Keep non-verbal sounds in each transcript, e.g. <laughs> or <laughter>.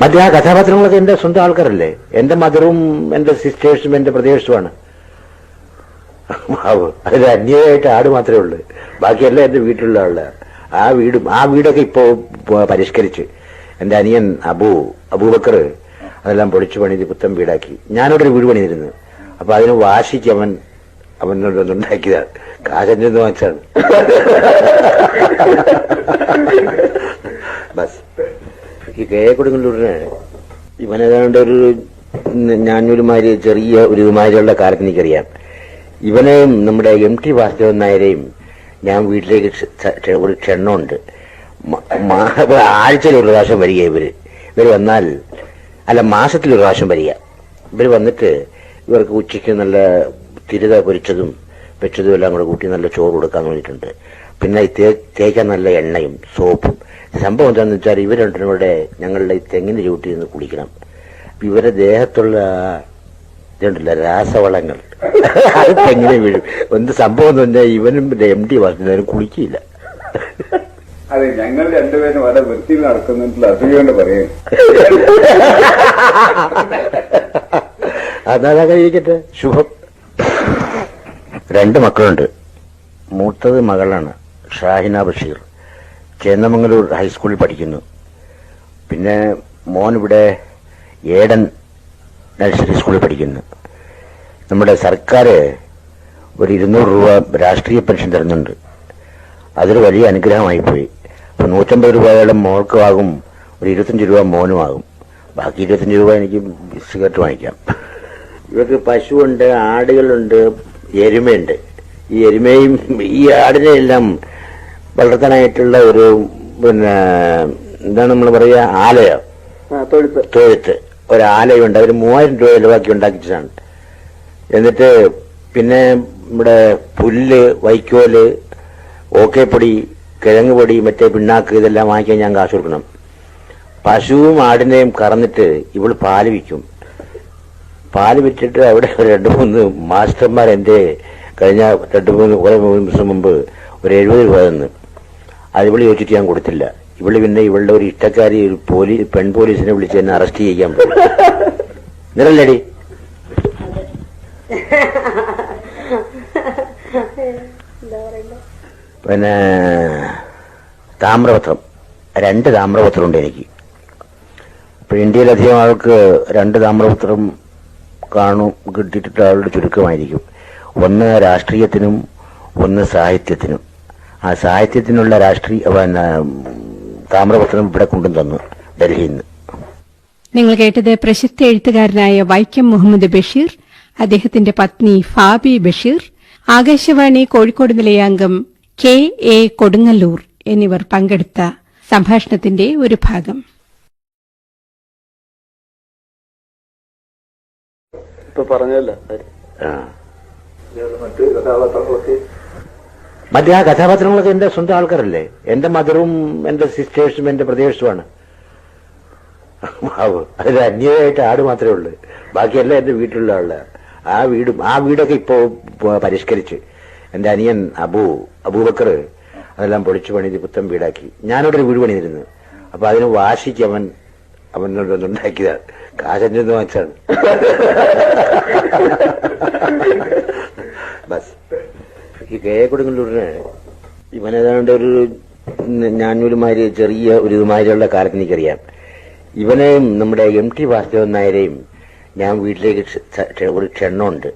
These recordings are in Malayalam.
മറ്റേ ആ കഥാപാത്രങ്ങളൊക്കെ എന്റെ സ്വന്തം ആൾക്കാരല്ലേ? എന്റെ മദറും എന്റെ സിസ്റ്റേഴ്സും എന്റെ പ്രദേശവുമാണ്. അതിൽ അന്യായിട്ട് ആട് മാത്രമേ ഉള്ളൂ. ബാക്കിയെല്ലാം എന്റെ വീട്ടിലുള്ള ആൾ. ആ വീടും ആ വീടൊക്കെ ഇപ്പോ പരിഷ്കരിച്ച് എന്റെ അനിയൻ അബു അബൂബക്കർ അതെല്ലാം പൊളിച്ചു പണിത് പുത്തൻ വീടാക്കി. ഞാനവിടെ ഒരു വീട് പണിതിരുന്നു. അപ്പൊ അതിന് വാശിക്ക് അവൻ അവനോടൊന്നുണ്ടാക്കിയതാണ് ഒന്ന് വാങ്ങിച്ചാണ് <laughs> ബസ്. ഈ കെ കൊടുങ്ങല്ലൂരിന് ഇവനേതാണ്ട് ഒരു ഞാനൊരുമാതിരി ചെറിയ ഒരു ഇതുമാതിരിയുള്ള കാലത്ത് എനിക്കറിയാം. ഇവനെ നമ്മുടെ എം ടി വാസുദേവൻ നായരെയും ഞാൻ വീട്ടിലേക്ക് ഒരു ക്ഷണമുണ്ട്. ആഴ്ചയിൽ ഒരു പ്രാവശ്യം വരിക ഇവർ. ഇവർ വന്നാൽ അല്ല മാസത്തിൽ ഒരു പ്രാവശ്യം വരിക. ഇവർ വന്നിട്ട് ഇവർക്ക് ഉച്ചയ്ക്ക് നല്ല തിരുത പൊരിച്ചതും വെച്ചതും എല്ലാം കൂടെ കൂട്ടി നല്ല ചോറ് കൊടുക്കാൻ വേണ്ടിയിട്ടുണ്ട്. പിന്നെ തേക്കാൻ നല്ല എണ്ണയും സോപ്പും സംഭവം എന്താണെന്ന് വെച്ചാൽ ഇവർ രണ്ടിനും കൂടെ ഞങ്ങളുടെ ഈ തെങ്ങിന് ചൂട്ടി നിന്ന് കുളിക്കണം. ഇവരെ ദേഹത്തുള്ള ഇതുണ്ടല്ല രാസവളങ്ങൾ. അത് തെങ്ങിനെ വീഴും. എന്ത് സംഭവം എന്ന് പറഞ്ഞാൽ ഇവനും എം ഡി വാസുദേവനും കുളിക്കില്ല അതെ ഞങ്ങൾ രണ്ടുപേരും വളരെ വൃത്തിയിൽ നടക്കുന്നിട്ടുള്ള അസുഖം പറയും. അതാ ഇരിക്കട്ടെ. ശുഭം. രണ്ട് മക്കളുണ്ട്. മൂത്തത് മകളാണ് ഷാഹിന ബഷീർ. ചേന്നമംഗലൂർ ഹൈസ്കൂളിൽ പഠിക്കുന്നു. പിന്നെ മോൻ ഇവിടെ ഏടൻ നഴ്സറി സ്കൂളിൽ പഠിക്കുന്നു. നമ്മുടെ സർക്കാർ ഒരു ഇരുന്നൂറ് രൂപ രാഷ്ട്രീയ പെൻഷൻ തരുന്നുണ്ട്. അതൊരു വലിയ അനുഗ്രഹമായി പോയി. അപ്പൊ നൂറ്റമ്പത് രൂപയുടെ മോൾക്കും ആകും ഒരു ഇരുപത്തഞ്ച് രൂപ മോനുമാകും ബാക്കി ഇരുപത്തഞ്ച് രൂപ എനിക്ക് സിഗരറ്റ് വാങ്ങിക്കാം. ഇവർക്ക് പശുവുണ്ട് ആടുകളുണ്ട് എരുമയുണ്ട്. ഈ എരുമയും ഈ ആടിനെ എല്ലാം വളർത്താനായിട്ടുള്ള ഒരു പിന്നെ എന്താണ് നമ്മൾ പറയുക ആലയോ. തൊഴുത്ത്. തൊഴുത്ത്. ഒരാലയുണ്ട്. അവർ മൂവായിരം രൂപ ചിലവാക്കി ഉണ്ടാക്കിച്ചതാണ്. എന്നിട്ട് പിന്നെ നമ്മുടെ പുല്ല് വൈക്കോൽ ഓക്കേപ്പൊടി കിഴങ്ങ് പൊടി മറ്റേ പിണ്ണാക്ക് ഇതെല്ലാം വാങ്ങിക്കാൻ ഞാൻ കാശ് കൊടുക്കണം. പശുവും ആടിനെയും കറന്നിട്ട് ഇവൾ പാൽ വിൽക്കും. പാൽ വിറ്റിട്ട് അവിടെ രണ്ട് മൂന്ന് മാസ്റ്റർമാർ എന്റെ കഴിഞ്ഞ രണ്ട് മൂന്ന് കുറെ ദിവസം മുമ്പ് ഒരു എഴുപത് രൂപ തന്നു. അത് ഇവൾ ചോദിച്ചിട്ട് ഞാൻ കൊടുത്തില്ല. ഇവൾ പിന്നെ ഇവളുടെ ഒരു ഇഷ്ടക്കാരി ഒരു പോലീസ് പെൺ പോലീസിനെ വിളിച്ച് എന്നെ അറസ്റ്റ് ചെയ്യാൻ പോയി. നിറല്ലേടി പിന്നെ താമ്രപത്രം. രണ്ട് താമ്രപത്രമുണ്ട് എനിക്ക്. ഇപ്പൊ ഇന്ത്യയിലധികം ആൾക്ക് രണ്ട് താമ്രപത്രം കാണും കിട്ടിയിട്ടുള്ള ആളുടെ ചുരുക്കമായിരിക്കും. ഒന്ന് രാഷ്ട്രീയത്തിനും ഒന്ന് സാഹിത്യത്തിനും. ആ സാഹിത്യത്തിനുള്ള രാഷ്ട്രീയ പിന്നെ താമ്രപത്രം ഇവിടെ കൊണ്ടും തന്നു ഡൽഹിയിൽ നിന്ന് നിങ്ങൾ കേട്ടത് പ്രശസ്ത എഴുത്തുകാരനായ വൈക്കം മുഹമ്മദ് ബഷീർ അദ്ദേഹത്തിന്റെ പത്നി ഫാബി ബഷീർ ആകാശവാണി കോഴിക്കോട് നിലയാംഗം കെ എ കൊടുങ്ങല്ലൂർ എന്നിവർ പങ്കെടുത്ത സംഭാഷണത്തിന്റെ ഒരു ഭാഗം. ഇപ്പൊ പറഞ്ഞല്ലോ. മറ്റു കഥാപാത്രങ്ങളൊക്കെ മറ്റേ ആ കഥാപാത്രങ്ങളൊക്കെ എന്റെ സ്വന്തം ആൾക്കാരല്ലേ? എന്റെ മദറും എന്റെ സിസ്റ്റേഴ്സും എന്റെ പ്രദേശവുമാണ്. അതിൽ അന്യമായിട്ട് ആട് മാത്രമേ ഉള്ളൂ. ബാക്കിയെല്ലാം എന്റെ വീട്ടിലുള്ള ആൾ. ആ വീടും ആ വീടൊക്കെ ഇപ്പോ പരിഷ്കരിച്ച് എന്റെ അനിയൻ അബു അബൂബക്കർ അതെല്ലാം പൊളിച്ചു പണിത് പുത്തൻ വീടാക്കി. ഞാനവിടെ ഒരു വീട് പണിതിരുന്നു. അപ്പൊ അതിന് വാശിക്ക് അവൻ ഉണ്ടാക്കിയതാണ് കാശഞ്ചെന്ന് വാങ്ങിച്ചാണ്. <laughs> ബസ്. ഈ കെ കൊടുങ്ങല്ലൂരിന് ഇവനേതാണ്ട് ഒരു ഞാനൊരുമാതിരി ചെറിയ ഒരു ഇതുമാതിരിയുള്ള കാലത്ത് എനിക്കറിയാം. ഇവനെയും നമ്മുടെ എം ടി വാസുദേവൻ നായരെയും ഞാൻ വീട്ടിലേക്ക് ഒരു ക്ഷണമുണ്ട്.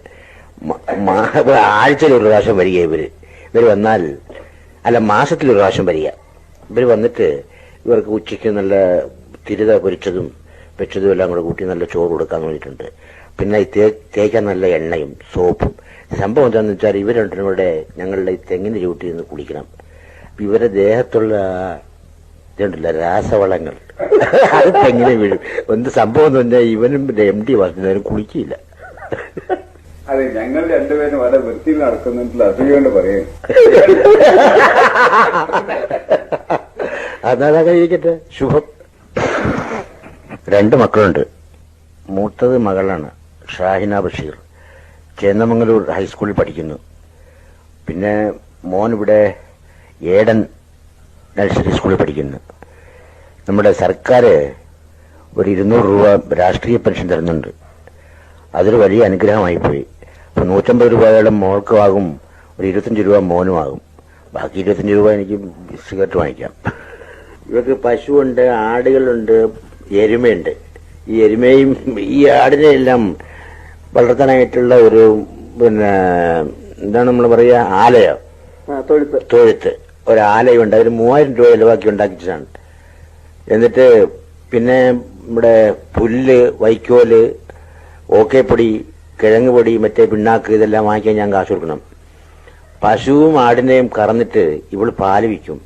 ആഴ്ചയിൽ ഒരു പ്രാവശ്യം വരിക ഇവർ. ഇവർ വന്നാൽ അല്ല മാസത്തിൽ ഒരു പ്രാവശ്യം വരിക. ഇവർ വന്നിട്ട് ഇവർക്ക് ഉച്ചയ്ക്ക് നല്ല തിരുത പൊരിച്ചതും വെച്ചതും എല്ലാം കൂടെ കൂട്ടി നല്ല ചോറ് കൊടുക്കാൻ വേണ്ടിയിട്ടുണ്ട്. പിന്നെ ഈ തേക്ക തേക്കാൻ നല്ല എണ്ണയും സോപ്പും. സംഭവം എന്താണെന്ന് വെച്ചാൽ ഇവർ രണ്ടിനും കൂടെ ഞങ്ങളുടെ ഈ തെങ്ങിന് ചൂട്ടി നിന്ന് കുളിക്കണം. അപ്പൊ ഇവരുടെ ദേഹത്തുള്ള ഇതുണ്ടല്ല രാസവളങ്ങൾ. അത് തെങ്ങിനെ വീഴും. എന്ത് സംഭവം എന്ന് പറഞ്ഞാൽ ഇവനും എം ഡി വാസുദേവനും കുളിക്കില്ല. അതെ ഞങ്ങൾ രണ്ടുപേരും വളരെ വൃത്തിയിൽ നടക്കുന്നിട്ടുള്ള അസുഖം പറയും. അതാ കഴിക്കട്ടെ ശുഭം. രണ്ട് മക്കളുണ്ട്. മൂത്തത് മകളാണ്. ഷാഹിന ബഷീർ. ചേന്നമംഗലൂർ ഹൈസ്കൂളിൽ പഠിക്കുന്നു. പിന്നെ മോൻ ഇവിടെ ഏടൻ നഴ്സറി സ്കൂളിൽ പഠിക്കുന്നു. നമ്മുടെ സർക്കാർ ഒരു ഇരുന്നൂറ് രൂപ രാഷ്ട്രീയ പെൻഷൻ തരുന്നുണ്ട്. അതൊരു വലിയ അനുഗ്രഹമായി പോയി അപ്പോൾ നൂറ്റമ്പത് രൂപയുടെ മോൾക്കുമാകും ഒരു ഇരുപത്തഞ്ച് രൂപ മോനുമാകും ബാക്കി ഇരുപത്തഞ്ച് രൂപ എനിക്ക് സിഗരറ്റ് വാങ്ങിക്കാം. ഇവർക്ക് പശുവുണ്ട് ആടുകളുണ്ട് എരുമയുണ്ട്. ഈ എരുമയും ഈ ആടിനെ എല്ലാം വളർത്താനായിട്ടുള്ള ഒരു പിന്നെ എന്താണ് നമ്മൾ പറയുക ആലയോ. തൊഴുത്ത്. തൊഴുത്ത്. ഒരു ആലയുണ്ട് അതിന് മൂവായിരം രൂപ ചിലവാക്കി ഉണ്ടാക്കിച്ചതാണ്. എന്നിട്ട് പിന്നെ നമ്മുടെ പുല്ല് വൈക്കോൽ ഓക്കേപ്പൊടി കിഴങ്ങ് പൊടി മറ്റേ പിണ്ണാക്ക് ഇതെല്ലാം വാങ്ങിക്കാൻ ഞാൻ കാശ് കൊടുക്കണം. പശുവും ആടിനെയും കറന്നിട്ട് ഇവൾ പാൽ വിൽക്കും.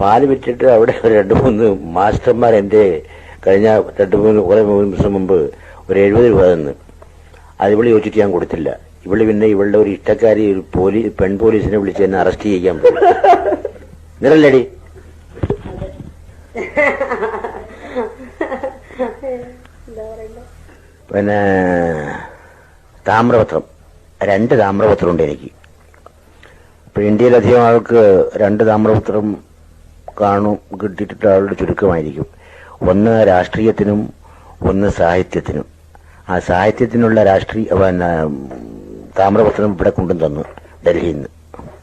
പാൽ വിറ്റിട്ട് അവിടെ രണ്ട് മൂന്ന് മാസ്റ്റർമാർ എന്റെ കഴിഞ്ഞ രണ്ട് മൂന്ന് കുറെ മൂന്ന് ദിവസം മുമ്പ് ഒരു എഴുപത് രൂപ തന്നു. അത് ഇവൾ ചോദിച്ചിട്ട് ഞാൻ കൊടുത്തില്ല. ഇവൾ പിന്നെ ഇവളുടെ ഒരു ഇഷ്ടക്കാരി ഒരു പോലീസ് പെൺ പോലീസിനെ വിളിച്ച് എന്നെ അറസ്റ്റ് ചെയ്യാൻ പോയി. നിറല്ലേടി പിന്നെ താമ്രപത്രം. രണ്ട് താമ്രപത്രം ഉണ്ട് എനിക്ക്. ഇപ്പൊ ഇന്ത്യയിലധികം ആൾക്ക് രണ്ട് താമ്രപത്രം കാണും കിട്ടിയിട്ടുള്ള ആളുടെ ചുരുക്കമായിരിക്കും. ഒന്ന് രാഷ്ട്രീയത്തിനും ഒന്ന് സാഹിത്യത്തിനും. ആ സാഹിത്യത്തിനുള്ള രാഷ്ട്രീയ താമ്രപത്രം ഇവിടെ കൊണ്ടും തന്നു ഡൽഹിയിൽ നിന്ന്.